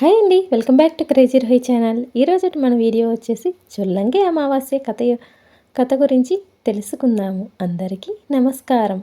Hi అండి welcome back to crazy Rohi channel. ఈరోజు మన వీడియో వచ్చేసి చొల్లంగి అమావాస్య కథ కథ గురించి తెలుసుకుందాము. అందరికీ నమస్కారం.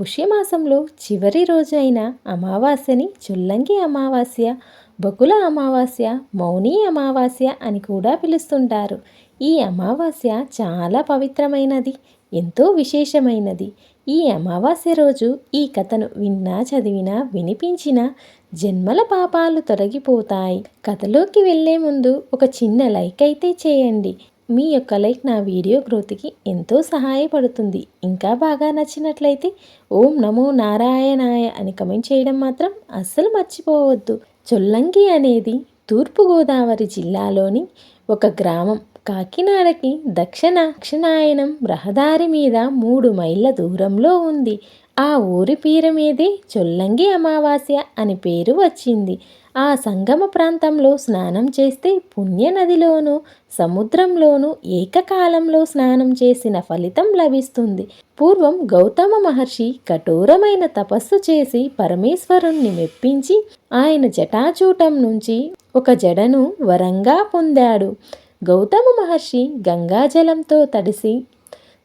పుష్యమాసంలో చివరి రోజు అయిన అమావాస్యని చొల్లంగి అమావాస్య బకుల అమావాస్య మౌని అమావాస్య అని కూడా పిలుస్తుంటారు. ఈ అమావాస్య చాలా పవిత్రమైనది ఎంతో విశేషమైనది. ఈ అమావాస్య రోజు ఈ కథను విన్నా చదివినా వినిపించినా జన్మల పాపాలు తొలగిపోతాయి. కథలోకి వెళ్ళే ముందు ఒక చిన్న లైక్ అయితే చేయండి. మీ యొక్క లైక్ నా వీడియో గ్రోత్కి ఎంతో సహాయపడుతుంది. ఇంకా బాగా నచ్చినట్లయితే ఓం నమో నారాయణాయ అని కమెంట్ చేయడం మాత్రం అస్సలు మర్చిపోవద్దు. చొల్లంగి అనేది తూర్పుగోదావరి జిల్లాలోని ఒక గ్రామం. కాకినాడకి దక్షిణ దక్షిణాయనం రహదారి మీద మూడు మైళ్ళ దూరంలో ఉంది. ఆ ఊరి పీర మీదే చొల్లంగి అమావాస్య అని పేరు వచ్చింది. ఆ సంగమ ప్రాంతంలో స్నానం చేస్తే పుణ్యనదిలోనూ సముద్రంలోనూ ఏకకాలంలో స్నానం చేసిన ఫలితం లభిస్తుంది. పూర్వం గౌతమ మహర్షి కఠోరమైన తపస్సు చేసి పరమేశ్వరుణ్ణి మెప్పించి ఆయన జటాచూటం నుంచి ఒక జడను వరంగా పొందాడు. గౌతమ మహర్షి గంగాజలంతో తడిసి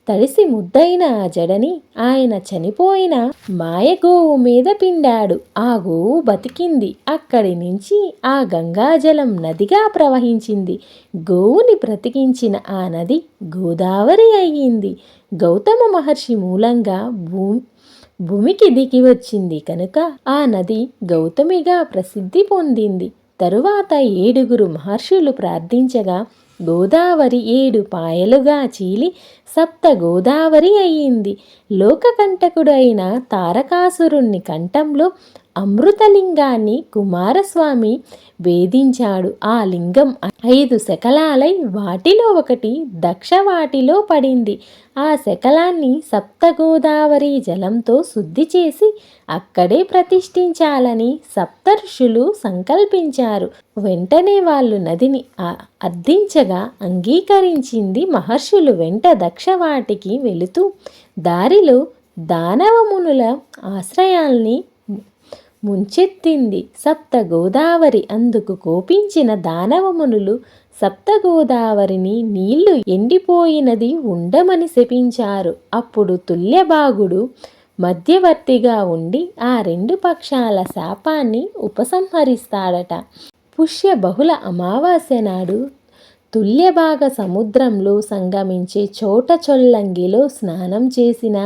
తడిసి ముద్దైన ఆ జడని ఆయన చనిపోయిన మాయగోవు మీద పిండాడు. ఆ గోవు బతికింది. అక్కడి నుంచి ఆ గంగాజలం నదిగా ప్రవహించింది. గోవుని బ్రతికించిన ఆ నది గోదావరి అయ్యింది. గౌతమ మహర్షి మూలంగా భూమి భూమికి దిగి వచ్చింది కనుక ఆ నది గౌతమిగా ప్రసిద్ధి పొందింది. తరువాత ఏడుగురు మహర్షులు ప్రార్థించగా గోదావరి ఏడు పాయలుగా చీలి సప్త గోదావరి అయ్యింది లోకకంటకుడైన అయిన తారకాసురుణ్ణి కంఠంలో అమృతలింగాన్ని కుమారస్వామి వేధించాడు. ఆ లింగం ఐదు శకలాలై వాటిలో ఒకటి దక్షవాటిలో పడింది. ఆ శకలాన్ని సప్తగోదావరి జలంతో శుద్ధి చేసి అక్కడే ప్రతిష్ఠించాలని సప్తర్షులు సంకల్పించారు. వెంటనే వాళ్ళు నదిని అర్థించగా అంగీకరించింది మహర్షులు. వెంట దక్షవాటికి వెళుతూ దారిలో దానవమునుల ఆశ్రయాల్ని ముంచెత్తింది సప్తగోదావరి. అందుకు కోపించిన దానవమునులు సప్తగోదావరిని నీళ్ళు ఎండిపోయినది ఉండమని శపించారు. అప్పుడు తుల్యభాగుడు మధ్యవర్తిగా ఉండి ఆ రెండు పక్షాల శాపాన్ని ఉపసంహరిస్తాడట. పుష్య బహుళ అమావాస్య నాడు తుల్యభాగ సముద్రంలో సంగమించే చోట చొల్లంగిలో స్నానం చేసిన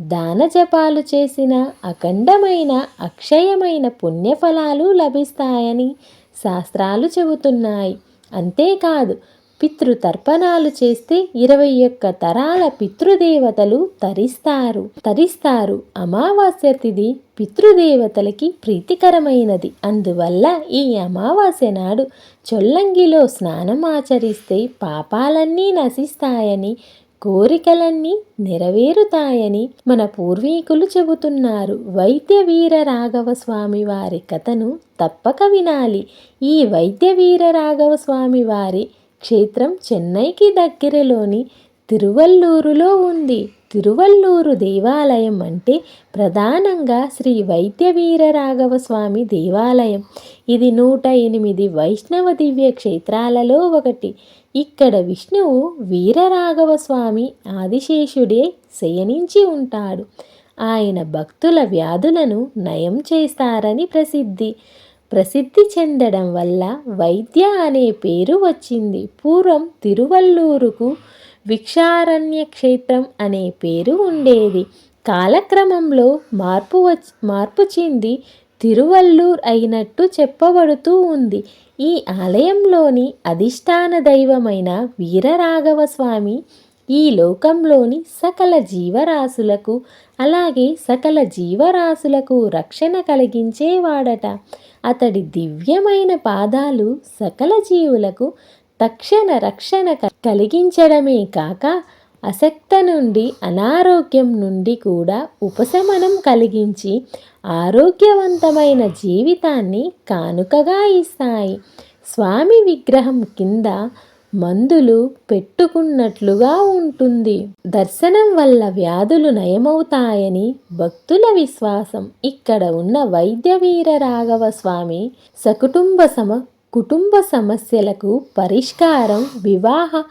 దాన జపాలు చేసిన అఖండమైన అక్షయమైన పుణ్యఫలాలు లభిస్తాయని శాస్త్రాలు చెబుతున్నాయి. అంతేకాదు పితృతర్పణాలు చేస్తే ఇరవై ఒక్క తరాల పితృదేవతలు తరిస్తారు. తరిస్తారు. అమావాస్య తిథి పితృదేవతలకి ప్రీతికరమైనది. అందువల్ల ఈ అమావాస్య నాడు చొల్లంగిలో స్నానం ఆచరిస్తే పాపాలన్నీ నశిస్తాయని కోరికలన్నీ నెరవేరుతాయని మన పూర్వీకులు చెబుతున్నారు. వైద్య వీర రాఘవ స్వామి వారి కథను తప్పక వినాలి. ఈ వైద్య వీర రాఘవ స్వామి వారి క్షేత్రం చెన్నైకి దగ్గరలోని తిరువల్లూరులో ఉంది. తిరువల్లూరు దేవాలయం అంటే ప్రధానంగా శ్రీ వైద్యవీర రాఘవ స్వామి దేవాలయం. ఇది నూట ఎనిమిది వైష్ణవ దివ్య క్షేత్రాలలో ఒకటి. ఇక్కడ విష్ణువు వీరరాఘవ స్వామి ఆదిశేషుడే శయనించి ఉంటాడు. ఆయన భక్తుల వ్యాధులను నయం చేస్తారని ప్రసిద్ధి. ప్రసిద్ధి చెందడం వల్ల వైద్య అనే పేరు వచ్చింది. పూర్వం తిరువల్లూరుకు విక్షారణ్య క్షేత్రం అనే పేరు ఉండేది. కాలక్రమంలో మార్పు వచ్చి మార్పు చెంది తిరువల్లూర్ అయినట్టు చెప్పబడుతూ ఉంది. ఈ ఆలయంలోని అధిష్టాన దైవమైన వీరరాఘవ స్వామి ఈ లోకంలోని సకల జీవరాశులకు అలాగే సకల జీవరాశులకు రక్షణ కలిగించేవాడట. అతడి దివ్యమైన పాదాలు సకల జీవులకు తక్షణ రక్షణ కలిగించడమే కాక అసక్త నుండి అనారోగ్యం నుండి కూడా ఉపశమనం కలిగించి ఆరోగ్యవంతమైన జీవితాన్ని కానుకగా ఇస్తాయి. స్వామి విగ్రహం కింద మందులు పెట్టుకున్నట్లుగా ఉంటుంది. దర్శనం వల్ల వ్యాధులు నయమవుతాయని భక్తుల విశ్వాసం. ఇక్కడ ఉన్న వైద్య వీర రాఘవ స్వామి సకుటుంబ సమ కుటుంబ సమస్యలకు పరిష్కారం వివాహ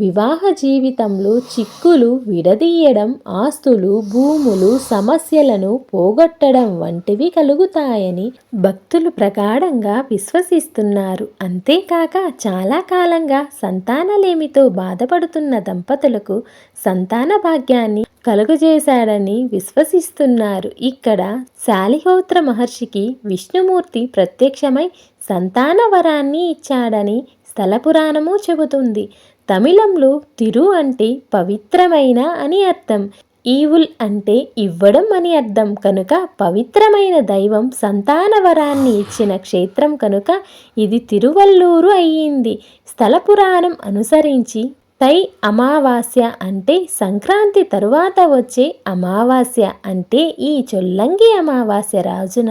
వివాహ జీవితంలో చిక్కులు విడదీయడం ఆస్తులు భూములు సమస్యలను పోగొట్టడం వంటివి కలుగుతాయని భక్తులు ప్రగాఢంగా విశ్వసిస్తున్నారు. అంతేకాక చాలా కాలంగా సంతానలేమితో బాధపడుతున్న దంపతులకు సంతాన భాగ్యాన్ని కలుగజేశాడని విశ్వసిస్తున్నారు. ఇక్కడ శాలిహోత్ర మహర్షికి విష్ణుమూర్తి ప్రత్యక్షమై సంతాన వరాన్ని ఇచ్చాడని స్థల పురాణము చెబుతుంది. తమిళంలో తిరు అంటే పవిత్రమైన అని అర్థం. ఈవుల్ అంటే ఇవ్వడం అని అర్థం. కనుక పవిత్రమైన దైవం సంతాన వరాన్ని ఇచ్చిన క్షేత్రం కనుక ఇది తిరువల్లూరు అయ్యింది. స్థల పురాణం అనుసరించి తై అమావాస్య అంటే సంక్రాంతి తరువాత వచ్చే అమావాస్య అంటే ఈ చొల్లంగి అమావాస్య రాజున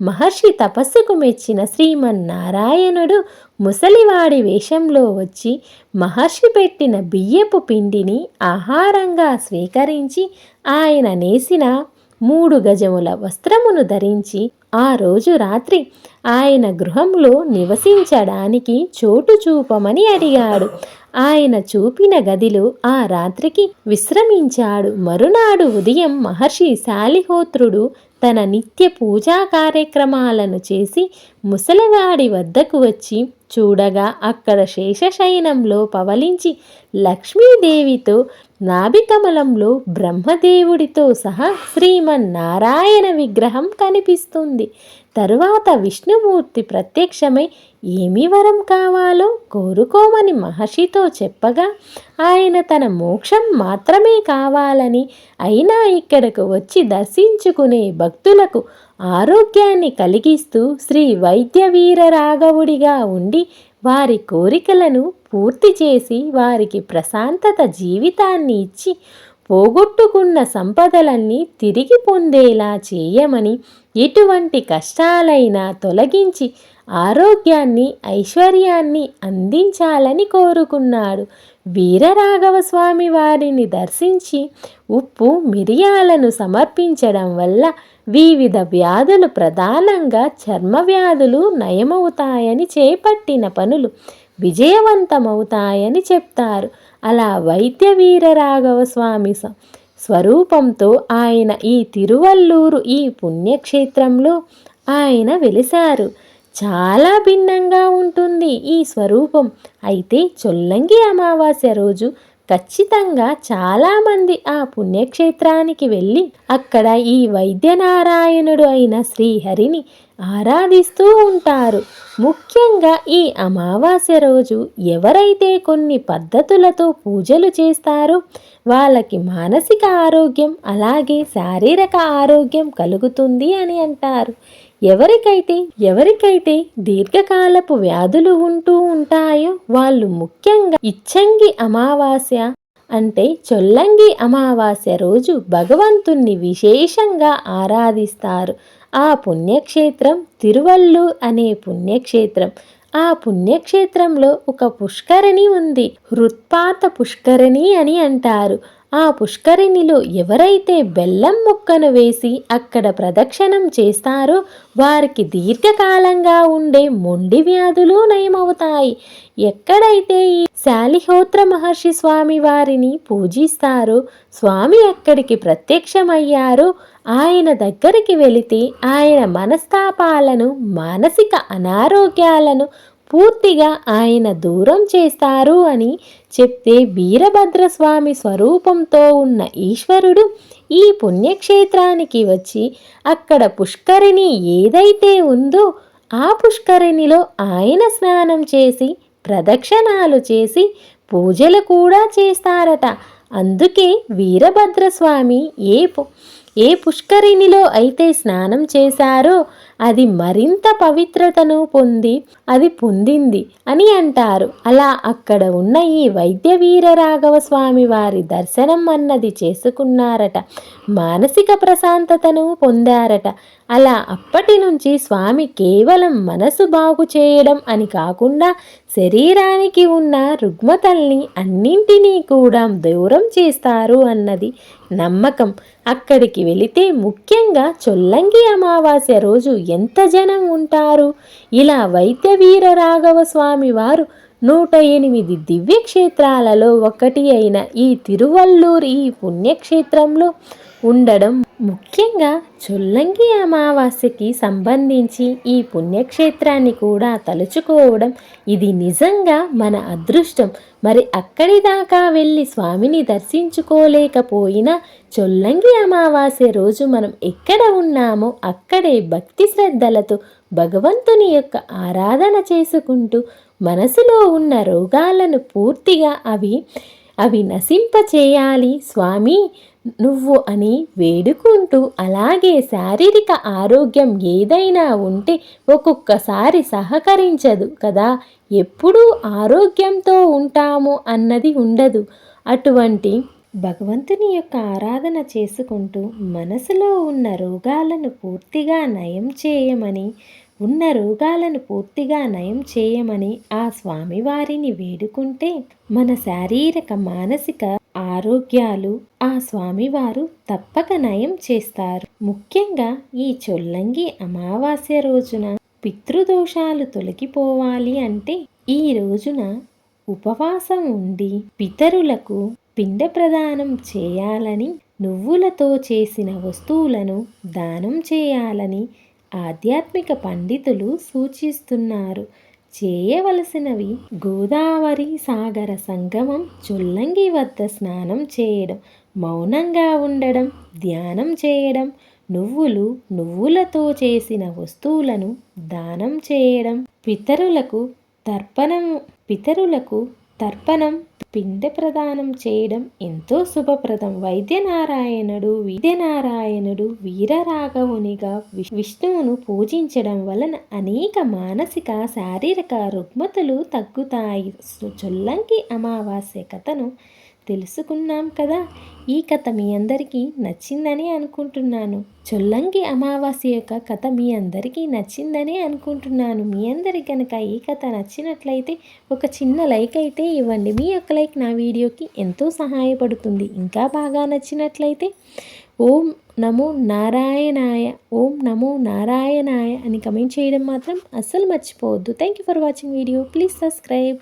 మహర్షి తపస్సుకు మెచ్చిన శ్రీమన్నారాయణుడు ముసలివాడి వేషంలో వచ్చి మహర్షి పెట్టిన బియ్యపు పిండిని ఆహారంగా స్వీకరించి ఆయన నేసిన మూడు గజముల వస్త్రమును ధరించి ఆ రోజు రాత్రి ఆయన గృహంలో నివసించడానికి చోటు చూపమని అడిగాడు. ఆయన చూపిన గదిలో ఆ రాత్రికి విశ్రమించాడు. మరునాడు ఉదయం మహర్షి శాలిహోత్రుడు తన నిత్య పూజా కార్యక్రమాలను చేసి ముసలివాడి వద్దకు వచ్చి చూడగా అక్కడ శేషశయనంలో పవలించి లక్ష్మీదేవితో నాభికమలంలో బ్రహ్మదేవుడితో సహా శ్రీమన్నారాయణ విగ్రహం కనిపిస్తుంది. తరువాత విష్ణుమూర్తి ప్రత్యక్షమై ఏమి వరం కావాలో కోరుకోమని మహర్షితో చెప్పగా ఆయన తన మోక్షం మాత్రమే కావాలని అయినా ఇక్కడకు వచ్చి దర్శించుకునే భక్తులకు ఆరోగ్యాన్ని కలిగిస్తూ శ్రీ వైద్య వీర రాఘవుడిగా ఉండి వారి కోరికలను పూర్తి చేసి వారికి ప్రశాంతత జీవితాన్ని ఇచ్చి పోగొట్టుకున్న సంపదలన్నీ తిరిగి పొందేలా చేయమని ఎటువంటి కష్టాలైనా తొలగించి ఆరోగ్యాన్ని ఐశ్వర్యాన్ని అందించాలని కోరుకున్నాడు. వీరరాఘవ స్వామి వారిని దర్శించి ఉప్పు మిరియాలను సమర్పించడం వల్ల వివిధ వ్యాధులు ప్రధానంగా చర్మ వ్యాధులు నయమవుతాయని చేపట్టిన పనులు విజయవంతమవుతాయని చెప్తారు. అలా వైద్య వీరరాఘవ స్వామి స్వరూపంతో ఆయన ఈ తిరువల్లూరు ఈ పుణ్యక్షేత్రంలో ఆయన వెలిశారు. చాలా భిన్నంగా ఉంటుంది ఈ స్వరూపం. అయితే చొల్లంగి అమావాస్య రోజు ఖచ్చితంగా చాలామంది ఆ పుణ్యక్షేత్రానికి వెళ్ళి అక్కడ ఈ వైద్యనారాయణుడు అయిన శ్రీహరిని ఆరాధిస్తూ ఉంటారు. ముఖ్యంగా ఈ అమావాస్య రోజు ఎవరైతే కొన్ని పద్ధతులతో పూజలు చేస్తారో వాళ్ళకి మానసిక ఆరోగ్యం అలాగే శారీరక ఆరోగ్యం కలుగుతుంది అని అంటారు. ఎవరికైతే ఎవరికైతే దీర్ఘకాలపు వ్యాధులు ఉంటూ ఉంటాయో వాళ్ళు ముఖ్యంగా ఇచ్చంగి అమావాస్య అంటే చొల్లంగి అమావాస్య రోజు భగవంతుణ్ణి విశేషంగా ఆరాధిస్తారు. ఆ పుణ్యక్షేత్రం తిరువల్లూర్ అనే పుణ్యక్షేత్రం. ఆ పుణ్యక్షేత్రంలో ఒక పుష్కరిణి ఉంది. హృత్పాత పుష్కరిణి అని అంటారు. ఆ పుష్కరిణిలో ఎవరైతే బెల్లం ముక్కను వేసి అక్కడ ప్రదక్షిణం చేస్తారో వారికి దీర్ఘకాలంగా ఉండే మొండి వ్యాధులు నయమవుతాయి. ఎక్కడైతే ఈ శాలిహోత్ర మహర్షి స్వామి వారిని పూజిస్తారో స్వామి అక్కడికి ప్రత్యక్షమయ్యారో ఆయన దగ్గరికి వెళితే ఆయన మనస్తాపాలను మానసిక అనారోగ్యాలను పూర్తిగా ఆయన దూరం చేస్తారు అని చెప్తే వీరభద్రస్వామి స్వరూపంతో ఉన్న ఈశ్వరుడు ఈ పుణ్యక్షేత్రానికి వచ్చి అక్కడ పుష్కరిణి ఏదైతే ఉందో ఆ పుష్కరిణిలో ఆయన స్నానం చేసి ప్రదక్షిణాలు చేసి పూజలు కూడా చేస్తారట. అందుకే వీరభద్రస్వామి ఏ ఏ పుష్కరిణిలో అయితే స్నానం చేశారో అది మరింత పవిత్రతను పొంది అది పొందింది అని అంటారు. అలా అక్కడ ఉన్న ఈ వైద్య వీర రాఘవ స్వామి వారి దర్శనం అన్నది చేసుకున్నారట. మానసిక ప్రశాంతతను పొందారట. అలా అప్పటి నుంచి స్వామి కేవలం మనసు బాగు చేయడం అని కాకుండా శరీరానికి ఉన్న రుగ్మతల్ని అన్నింటినీ కూడా దూరం చేస్తారు అన్నది నమ్మకం. అక్కడికి వెళితే ముఖ్యంగా చొల్లంగి అమావాస్య రోజు ఎంత జనం ఉంటారు? ఇలా వైద్య వీర రాఘవ స్వామి వారు నూట ఎనిమిది దివ్యక్షేత్రాలలో ఒకటి అయిన ఈ తిరువల్లూరు ఈ పుణ్యక్షేత్రంలో ఉండడం ముఖ్యంగా చొల్లంగి అమావాస్యకి సంబంధించి ఈ పుణ్యక్షేత్రాన్ని కూడా తలుచుకోవడం ఇది నిజంగా మన అదృష్టం. మరి అక్కడి దాకా వెళ్ళి స్వామిని దర్శించుకోలేకపోయినా చొల్లంగి అమావాస్య రోజు మనం ఎక్కడ ఉన్నామో అక్కడే భక్తి శ్రద్ధలతో భగవంతుని యొక్క ఆరాధన చేసుకుంటూ మనసులో ఉన్న రోగాలను పూర్తిగా అవి అవి నశింపచేయాలి స్వామి. నువ్వు అని వేడుకుంటూ అలాగే శారీరక ఆరోగ్యం ఏదైనా ఉంటే ఒక్కొక్కసారి సహకరించదు కదా. ఎప్పుడూ ఆరోగ్యంతో ఉంటాము అన్నది ఉండదు. అటువంటి భగవంతుని యొక్క ఆరాధన చేసుకుంటూ మనసులో ఉన్న రోగాలను పూర్తిగా నయం చేయమని ఉన్న రోగాలను పూర్తిగా నయం చేయమని ఆ స్వామివారిని వేడుకుంటే మన శారీరక మానసిక ఆరోగ్యాలు ఆ స్వామివారు తప్పక నయం చేస్తారు. ముఖ్యంగా ఈ చొల్లంగి అమావాస్య రోజున పితృదోషాలు తొలగిపోవాలి అంటే ఈ రోజున ఉపవాసం ఉండి పితరులకు పిండ ప్రదానం చేయాలని నువ్వులతో చేసిన వస్తువులను దానం చేయాలని ఆధ్యాత్మిక పండితులు సూచిస్తున్నారు. చేయవలసినవి గోదావరి సాగర సంగమం చొల్లంగి వద్ద స్నానం చేయడం మౌనంగా ఉండడం ధ్యానం చేయడం నువ్వులు నువ్వులతో చేసిన వస్తువులను దానం చేయడం పితరులకు తర్పణం పితరులకు తర్పణం పిండ ప్రదానం చేయడం ఎంతో శుభప్రదం. వైద్యనారాయణుడు విద్యనారాయణుడు వీరరాఘవునిగా విష్ణువును పూజించడం వలన అనేక మానసిక శారీరక రుగ్మతలు తగ్గుతాయి. చొల్లంకి అమావాస్య కథను తెలుసుకున్నాం కదా? ఈ కథ మీ అందరికీ నచ్చిందని అనుకుంటున్నాను. చొల్లంగి అమావాస్య యొక్క కథ మీ అందరికీ నచ్చిందని అనుకుంటున్నాను. మీ అందరికి కనుక ఈ కథ నచ్చినట్లయితే ఒక చిన్న లైక్ అయితే ఇవ్వండి. మీ యొక్క లైక్ నా వీడియోకి ఎంతో సహాయపడుతుంది. ఇంకా బాగా నచ్చినట్లయితే ఓం నమో నారాయణాయ ఓం నమో నారాయణాయ అని కమెంట్ చేయడం మాత్రం అస్సలు మర్చిపోవద్దు. Thank you for watching video please subscribe